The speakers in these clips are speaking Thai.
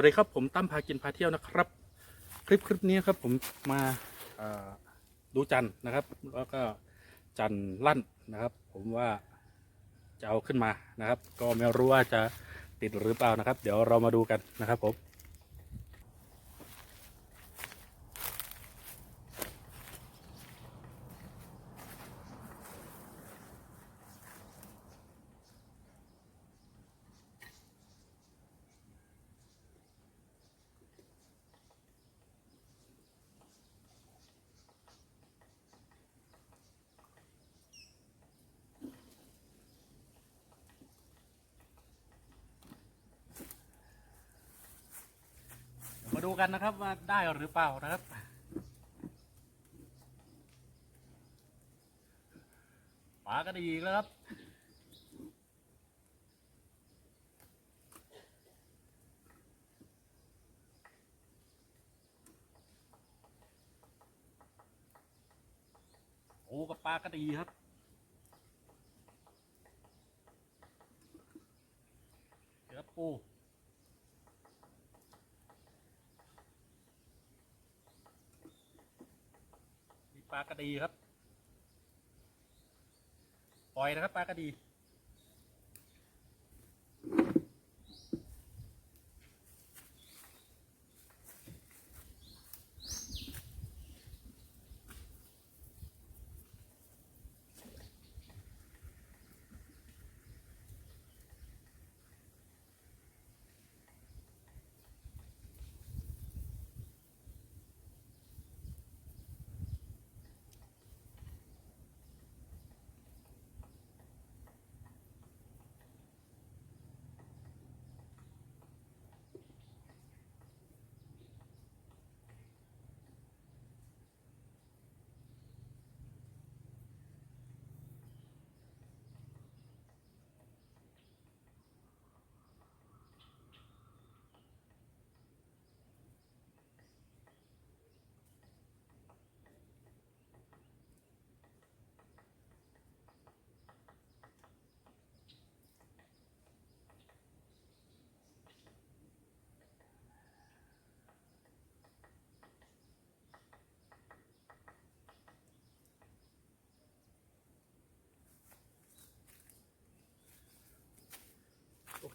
วัสดีครับผมตั้มพากินพาเที่ยวนะครับ คลิปคลิปนี้ครับผมมาดูจันนะครับ แล้วก็จันลั่นนะครับ ผมว่าจะเอาขึ้นมานะครับ ก็ไม่รู้ว่าจะติดหรือเปล่านะครับ เดี๋ยวเรามาดูกันนะครับผม มาดูกันนะครับว่าได้หรือเปล่านะครับ ปลาก็ดีอีกแล้วครับ โอ้กับปลาก็ดีครับเดี๋ยวปู ปลากระดีครับ ปล่อยนะครับปลากระดี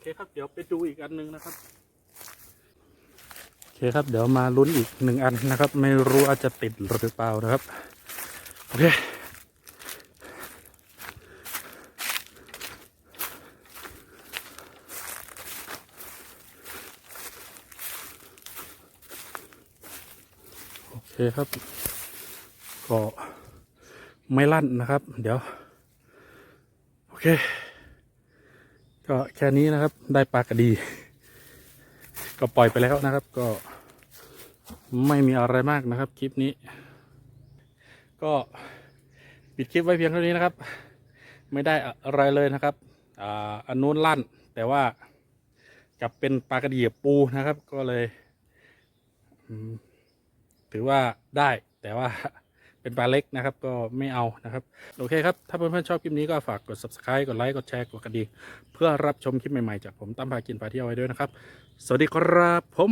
เคครับเดี๋ยวไปดูอีกอันหนึ่งนะครับโอเคครับเดี๋ยวมาลุ้นอีกหนึ่งอันนะครับ ไม่รู้อาจจะติดหรือเปล่านะครับโอเคโอเคครับ ก็ไม่ลั่นนะครับ เดี๋ยว โอเค ก็แค่นี้นะครับ ได้ปลากระดี ก็ปล่อยไปแล้วนะครับ ก็ไม่มีอะไรมากนะครับ คลิปนี้ ก็ปิดคลิปไว้เพียงเท่านี้นะครับ ไม่ได้อะไรเลยนะครับอ่าอันนู้นลั่น แต่ว่ากลับเป็นปลากระดีปูนะครับ ก็เลยถือว่าได้แต่ว่า เป็นปลาเล็กนะครับ ก็ไม่เอานะครับ โอเคครับ ถ้าเพื่อนๆชอบคลิปนี้ก็ฝากกด subscribe กดไลค์กดแชร์กดกระดิ่งเพื่อรับชมคลิปใหม่ๆจากผมตั้มพากินพาเที่ยวไว้ด้วยนะครับ สวัสดีครับผม